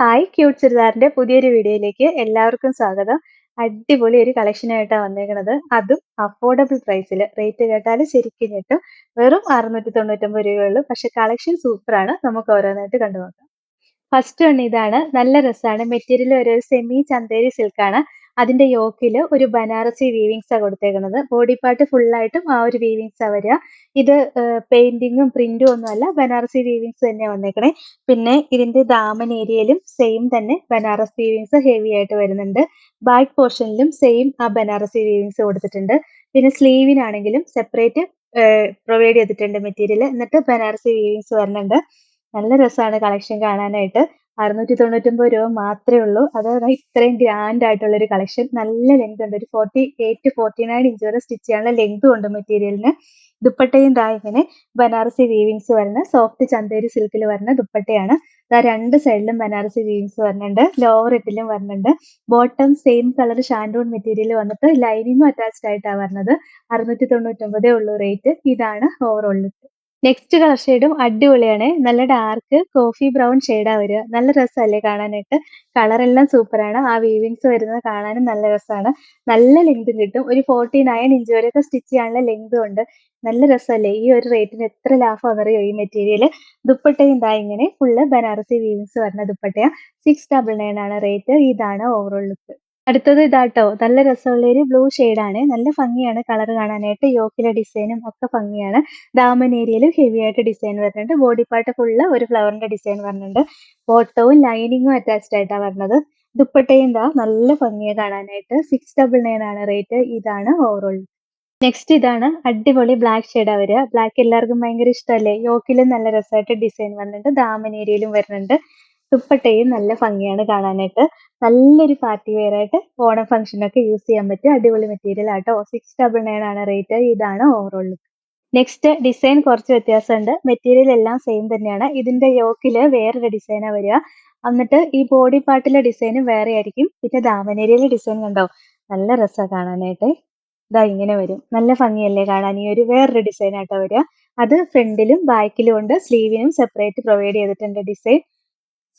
Hi cute ചുരിദാറിന്റെ പുതിയൊരു വീഡിയോയിലേക്ക് എല്ലാവർക്കും സ്വാഗതം. അടിപൊളി ഒരു കളക്ഷൻ ആയിട്ടാണ് വന്നേക്കുന്നത് അതും അഫോർഡബിൾ പ്രൈസിൽ റേറ്റ് കേട്ടാൽ ശരിക്കും കിട്ടും വെറും അറുന്നൂറ്റി തൊണ്ണൂറ്റൊമ്പത് രൂപയുള്ളൂ. പക്ഷെ കളക്ഷൻ സൂപ്പറാണ് നമുക്ക് ഓരോന്നായിട്ട് കണ്ടു നോക്കാം ഫസ്റ്റ് വൺ ഇതാണ്. നല്ല രസമാണ് മെറ്റീരിയൽ ഒരു സെമി ചന്തേരി സിൽക്കാണ് അതിന്റെ യോക്കിൽ ഒരു ബനാറസി ആണ് കൊടുത്തേക്കുന്നത് ബോഡി പാർട്ട് ഫുൾ ഫുള്ളായിട്ടും ആ ഒരു വീവിങ്സ് ആണ് വരിക. ഇത് പെയിന്റിങ്ങും പ്രിന്റും ഒന്നുമല്ല ബനാറസി വീവിങ്സ് തന്നെ വന്നേക്കണേ. പിന്നെ ഇതിന്റെ ദാമൻ ഏരിയയിലും സെയിം തന്നെ ബനാറസ് വീവിങ്സ് ഹെവി ആയിട്ട് വരുന്നുണ്ട്. ബാക്ക് പോർഷനിലും സെയിം ആ ബനാറസി വീവിങ്സ് കൊടുത്തിട്ടുണ്ട്. പിന്നെ സ്ലീവിനാണെങ്കിലും സെപ്പറേറ്റ് പ്രൊവൈഡ് ചെയ്തിട്ടുണ്ട് മെറ്റീരിയൽ എന്നിട്ട് ബനാറസി വീവിങ്സ് വരുന്നുണ്ട് നല്ല രസമാണ് കളക്ഷൻ കാണാനായിട്ട്. അറുന്നൂറ്റി തൊണ്ണൂറ്റൊമ്പത് രൂപ മാത്രമേ ഉള്ളൂ. അതായത് ഇത്രയും ഗ്രാൻഡ് ആയിട്ടുള്ള ഒരു കളക്ഷൻ നല്ല ലെങ്ത് ഉണ്ട്. ഒരു forty eight forty nine inch വരെ സ്റ്റിച്ച് ചെയ്യാനുള്ള ലെങ്ത് ഉണ്ട് മെറ്റീരിയലിന് ദുപ്പട്ടയും ദാ ഇങ്ങനെ ബനാറസി വീവിങ്സ് വരുന്ന സോഫ്റ്റ് ചന്തേരി സിൽക്കിൽ വരുന്ന ദുപ്പട്ടയാണ്. ദാ രണ്ട് സൈഡിലും ബനാറസി വീവിങ്സ് വരുന്നുണ്ട്. ലോവർ ഇട്ടിലും വരുന്നുണ്ട്. Bottom same colour shantoon material വന്നിട്ട് ലൈനിങ്ങും അറ്റാച്ച്ഡ് ആയിട്ടാണ് വരുന്നത്. അറുന്നൂറ്റി തൊണ്ണൂറ്റൊമ്പതേ ഉള്ളൂ റേറ്റ് ഇതാണ് ഓവറോൾ ലുക്ക് നെക്സ്റ്റ് കളർ ഷെയ്ഡും അടിപൊളിയാണ്. നല്ല ഡാർക്ക് കോഫി ബ്രൗൺ ഷെയ്ഡാ വരിക. നല്ല രസമല്ലേ കാണാനായിട്ട്? കളർ എല്ലാം സൂപ്പറാണ് ആ വീവിങ്സ് വരുന്നത് കാണാനും നല്ല രസമാണ്. നല്ല ലെങ്തും കിട്ടും. ഒരു ഫോർട്ടി നയൻ ഇഞ്ച് വരെയൊക്കെ സ്റ്റിച്ച് ചെയ്യാനുള്ള ലെങ്തും ഉണ്ട്. നല്ല രസമല്ലേ? ഈ ഒരു റേറ്റിന് എത്ര ലാഭമാണെന്നറിയോ ഈ മെറ്റീരിയൽ ദുപ്പട്ടയും ഇതാ ഇങ്ങനെ ഫുള്ള് ബനാറസി വീവിങ്സ് വരുന്ന ദുപ്പട്ടയാണ് സിക്സ് ഡബിൾ നയൻ ആണ് റേറ്റ് ഇതാണ് ഓവറോൾ ലുക്ക് അടുത്തത് ഇതാട്ടോ. നല്ല രസമുള്ള ഒരു ബ്ലൂ ആണ്. നല്ല ഭംഗിയാണ് കളർ കാണാനായിട്ട്. യോക്കിലെ ഡിസൈനും ഒക്കെ ഭംഗിയാണ്. ദാമൻ ഏരിയയിലും ഹെവി ആയിട്ട് ഡിസൈൻ വരുന്നുണ്ട്. ബോഡി പാർട്ട് ഫുള്ള് ഒരു ഫ്ലവറിന്റെ ഡിസൈൻ വരുന്നുണ്ട്. ബോട്ടവും ലൈനിങ്ങും അറ്റാച്ച്ഡ് ആയിട്ടാണ് വരുന്നത്. ദുപ്പട്ടയും എന്താ നല്ല ഭംഗിയാണ് കാണാനായിട്ട്. സിക്സ് ഡബിൾ നയൻ ആണ് റേറ്റ് ഇതാണ് ഓവറോൾ നെക്സ്റ്റ് ഇതാണ് അടിപൊളി ബ്ലാക്ക് ഷെയ്ഡ് വരിക. ബ്ലാക്ക് എല്ലാവർക്കും ഭയങ്കര ഇഷ്ടമല്ലേ യോക്കിലും നല്ല രസമായിട്ട് ഡിസൈൻ വരുന്നുണ്ട്. ദാമൻ ഏരിയയിലും വരുന്നുണ്ട്. ദുപ്പട്ടയും നല്ല ഭംഗിയാണ് കാണാനായിട്ട്. നല്ലൊരു പാർട്ടി വെയർ ആയിട്ട് ഓണം ഫംഗ്ഷനൊക്കെ യൂസ് ചെയ്യാൻ പറ്റിയ അടിപൊളി മെറ്റീരിയൽ ആട്ടോ. സിക്സ് ഡബിൾ നയൻ ആണ് റേറ്റ് ഇതാണ് ഓവറോൾ ലുക്ക് നെക്സ്റ്റ് ഡിസൈൻ കുറച്ച് വ്യത്യാസമുണ്ട്. മെറ്റീരിയൽ എല്ലാം സെയിം തന്നെയാണ്. ഇതിന്റെ യോക്കിൽ വേറൊരു ഡിസൈനാണ് വരിക. എന്നിട്ട് ഈ ബോഡി പാർട്ടിലെ ഡിസൈനും വേറെ ആയിരിക്കും. പിന്നെ ദാമനേരിയിലെ ഡിസൈൻ കണ്ടോ? നല്ല രസമാണ് കാണാനായിട്ട്. ഇതാ ഇങ്ങനെ വരും. നല്ല ഭംഗിയല്ലേ കാണാൻ? ഈ ഒരു വേറൊരു ഡിസൈൻ ആട്ടോ വരിക. അത് ഫ്രണ്ടിലും ബാക്കിലും ഉണ്ട്. സ്ലീവിനും സെപ്പറേറ്റ് പ്രൊവൈഡ് ചെയ്തിട്ടുണ്ട് ഡിസൈൻ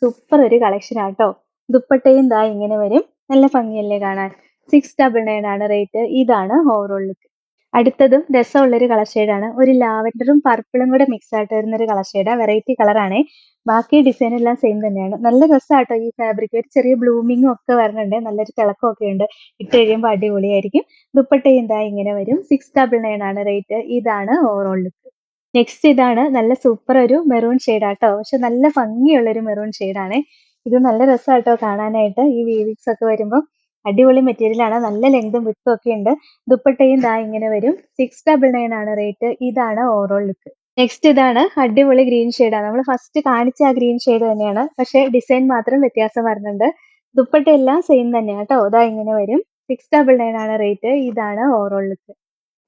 സൂപ്പർ ഒരു കളക്ഷൻ ആട്ടോ. ദുപ്പട്ടയും ദാ ഇങ്ങനെ വരും. നല്ല ഭംഗിയല്ലേ കാണാൻ. സിക്സ് ഡബിൾ നയൻ ആണ് റേറ്റ് ഇതാണ് ഓവറോൾ ലുക്ക് അടുത്തതും രസമുള്ളൊരു കളർ ഷെയ്ഡാണ് ഒരു ലാവൻഡറും പർപ്പിളും കൂടെ മിക്സ് ആയിട്ട് വരുന്ന ഒരു കളർ ഷെയ്ഡാണ് വെറൈറ്റി കളറാണ് ബാക്കി ഡിസൈൻ എല്ലാം സെയിം തന്നെയാണ്. നല്ല രസമാട്ടോ ഈ ഫാബ്രിക് ഒരു ചെറിയ ബ്ലൂമിങ്ങും ഒക്കെ വരുന്നുണ്ട് നല്ലൊരു തിളക്കം ഒക്കെ ഉണ്ട്. ഇട്ട് കഴിയുമ്പോൾ അടിപൊളിയായിരിക്കും. ദുപ്പട്ടയും എന്താ ഇങ്ങനെ വരും. സിക്സ് ഡബിൾ നയൻ ആണ് റേറ്റ് ഇതാണ് ഓവറോൾ ലുക്ക് നെക്സ്റ്റ് ഇതാണ് നല്ല സൂപ്പർ ഒരു മെറൂൺ ഷെയ്ഡാട്ടോ പക്ഷെ നല്ല ഭംഗിയുള്ള ഒരു മെറൂൺ ഷെയ്ഡാണ് ഇത് നല്ല രസമാട്ടോ കാണാനായിട്ട് ഈ വീവിക്സ് ഒക്കെ വരുമ്പോൾ അടിപൊളി മെറ്റീരിയൽ ആണ്. നല്ല ലെങ്തും വിട്ടും ഒക്കെ ഉണ്ട്. ദുപ്പട്ടയും ദാ ഇങ്ങനെ വരും. സിക്സ് ഡബിൾ നയൻ ആണ് റേറ്റ് ഇതാണ് ഓവറോൾ ലുക്ക് നെക്സ്റ്റ് ഇതാണ് അടിപൊളി ഗ്രീൻ ഷെയ്ഡാണ് നമ്മൾ ഫസ്റ്റ് കാണിച്ച ആ ഗ്രീൻ ഷെയ്ഡ് തന്നെയാണ്. പക്ഷെ ഡിസൈൻ മാത്രം വ്യത്യാസം വരുന്നുണ്ട്. ദുപ്പട്ട എല്ലാം സെയിം തന്നെയാണ് കേട്ടോ ഇതാ ഇങ്ങനെ വരും. സിക്സ് ഡബിൾ നയൻ ആണ് റേറ്റ് ഇതാണ് ഓവറോൾ ലുക്ക്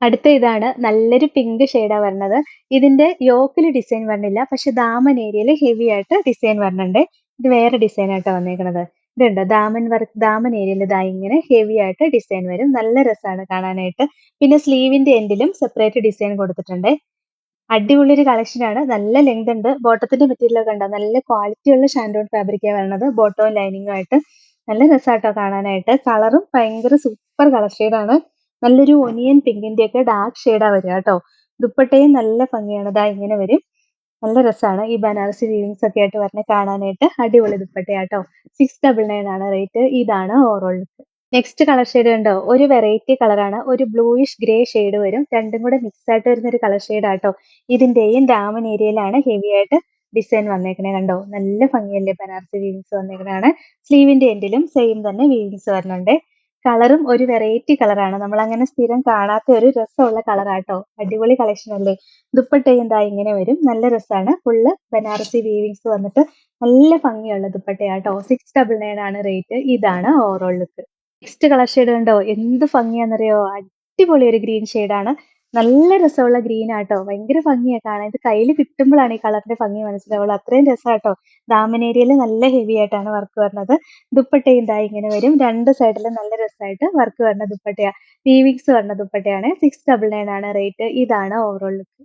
അടുത്ത ഇതാണ് നല്ലൊരു പിങ്ക് ഷെയ്ഡാ വരുന്നത്. ഇതിന്റെ യോക്കിൽ ഡിസൈൻ വരണില്ല പക്ഷെ ദാമൻ ഏരിയയിൽ ഹെവി ആയിട്ട് ഡിസൈൻ വരണുണ്ട്. ഇത് വേറെ ഡിസൈൻ ആയിട്ടാ വന്നേക്കുന്നത് ഇതുണ്ട്. ദാമൻ വർക്ക് ദാമൻ ഏരിയയിൽ ഇതാ ഇങ്ങനെ ഹെവി ആയിട്ട് ഡിസൈൻ വരും. നല്ല രസമാണ് കാണാനായിട്ട്. പിന്നെ സ്ലീവിന്റെ എൻഡിലും സെപ്പറേറ്റ് ഡിസൈൻ കൊടുത്തിട്ടുണ്ട്. അടിപൊളി ഒരു കളക്ഷൻ ആണ്. നല്ല ലെങ്ത് ഉണ്ട്. ബോട്ടത്തിന്റെ മെറ്റീരിയൽ ഒക്കെ ഉണ്ടോ നല്ല ക്വാളിറ്റി ഉള്ള ഷാൻഡോൺ ഫാബ്രിക്കാണ് വരുന്നത് ബോട്ടവും ലൈനിങ്ങും ആയിട്ട്. നല്ല രസമായിട്ടോ കാണാനായിട്ട്. കളറും ഭയങ്കര സൂപ്പർ കളർ ആണ്. നല്ലൊരു ഒനിയൻ പിങ്കിന്റെ ഒക്കെ ഡാർക്ക് ഷെയ്ഡാ വരിക കേട്ടോ. ദുപ്പട്ടയും നല്ല ഭംഗിയാണ്. ഇതാ ഇങ്ങനെ വരും. നല്ല രസമാണ് ഈ ബനാറസി വീവിങ്സ് ഒക്കെ ആയിട്ട് വരണ കാണാനായിട്ട് അടിപൊളി ദുപ്പട്ടയാട്ടോ സിക്സ് ഡബിൾ നയൻ ആണ് റേറ്റ് ഇതാണ് ഓവറോൾ നെക്സ്റ്റ് കളർ ഷെയ്ഡ് ഉണ്ടോ ഒരു വെറൈറ്റി കളറാണ് ഒരു ബ്ലൂയിഷ് ഗ്രേ ഷെയ്ഡ് വരും. രണ്ടും കൂടെ മിക്സ് ആയിട്ട് വരുന്ന ഒരു കളർ ഷെയ്ഡ് ആട്ടോ ഇതിന്റെയും ഡാമൻ ഏരിയയിലാണ് ഹെവി ആയിട്ട് ഡിസൈൻ വന്നേക്കണേ കണ്ടോ? നല്ല ഭംഗിയല്ലേ ബനാറസി വീവിങ്സ് വന്നേക്കണാണ് സ്ലീവിന്റെ എൻഡിലും സെയിം തന്നെ വീവിങ്സ് വരുന്നുണ്ട് കളറും ഒരു വെറൈറ്റി കളറാണ് നമ്മൾ അങ്ങനെ സ്ഥിരം കാണാത്ത ഒരു രസമുള്ള കളറാട്ടോ അടിപൊളി കളക്ഷൻ അല്ലേ? ദുപ്പട്ടയും എന്താ ഇങ്ങനെ വരും. നല്ല രസമാണ് ഫുള്ള് ബനാറസി വീവിങ്സ് വന്നിട്ട് നല്ല ഭംഗിയുള്ള ദുപ്പട്ടയാട്ടോ. സിക്സ് ഡബിൾ നയൻ ആണ് റേറ്റ് ഇതാണ് overall look next colour shade കണ്ടോ എന്ത് ഭംഗിയാണെന്നറിയോ? അടിപൊളി ഒരു ഗ്രീൻ ഷെയ്ഡാണ് നല്ല രസമുള്ള ഗ്രീൻ ആട്ടോ. ഭയങ്കര ഭംഗിയാ കാണാൻ. ഇത് കയ്യിൽ കിട്ടുമ്പോഴാണ് ഈ കളറിന്റെ ഭംഗി മനസ്സിലാവുള്ളൂ അത്രയും രസമാട്ടോ. ദാമനേരിയയിൽ നല്ല ഹെവി ആയിട്ടാണ് വർക്ക് വരുന്നത് ദുപ്പട്ടയും ദാ ഇങ്ങനെ വരും. രണ്ട് സൈഡിലും നല്ല രസമായിട്ട് വർക്ക് വരുന്ന ദുപ്പട്ടയാ. വീവിങ്സ് വരുന്ന ദുപ്പട്ടയാണ്. സിക്സ് ഡബിൾ നയൻ ആണ് റേറ്റ് ഇതാണ് ഓവറോൾ ലുക്ക്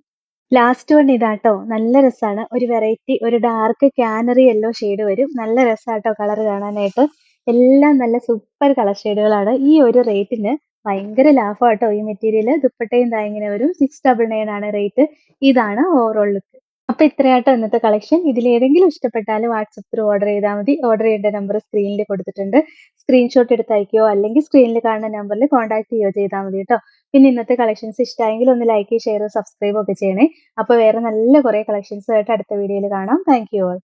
ലാസ്റ്റ് വൺ ഇതാട്ടോ. നല്ല രസമാണ്. ഒരു വെറൈറ്റി ഒരു ഡാർക്ക് കാനറി യെല്ലോ ഷെയ്ഡ് വരും. നല്ല രസമാട്ടോ കളർ കാണാനായിട്ട്. എല്ലാം നല്ല സൂപ്പർ കളർ ഷെയ്ഡുകളാണ് ഈ ഒരു റേറ്റിന് ഭയങ്കര ലാഭമാട്ടോ ഈ മെറ്റീരിയൽ ദുപ്പട്ടയും ഇങ്ങനെ വരും. സിക്സ് ഡബിൾ നയൻ ആണ് റേറ്റ് ഇതാണ് ഓവറോൾ ലുക്ക് അപ്പൊ ഇത്രയാട്ടോ ഇന്നത്തെ കളക്ഷൻ ഇതിൽ ഏതെങ്കിലും ഇഷ്ടപ്പെട്ടാൽ വാട്സപ്പ് ത്രൂ ഓർഡർ ചെയ്താൽ മതി. ഓർഡർ ചെയ്യേണ്ട നമ്പർ സ്ക്രീനിൽ കൊടുത്തിട്ടുണ്ട്. സ്ക്രീൻഷോട്ട് എടുത്ത് അല്ലെങ്കിൽ സ്ക്രീനിൽ കാണുന്ന നമ്പറിൽ കോൺടാക്ട് ചെയ്യുകയോ ചെയ്താൽ മതി കേട്ടോ പിന്നെ ഇന്നത്തെ കളക്ഷൻസ് ഇഷ്ടമായെങ്കിൽ ഒന്ന് ലൈക്ക് ഷെയർ സബ്സ്ക്രൈബ് ഒക്കെ ചെയ്യണേ. അപ്പോൾ വേറെ നല്ല കുറേ കളക്ഷൻസ് ആയിട്ട് അടുത്ത വീഡിയോയിൽ കാണാം. Thank you all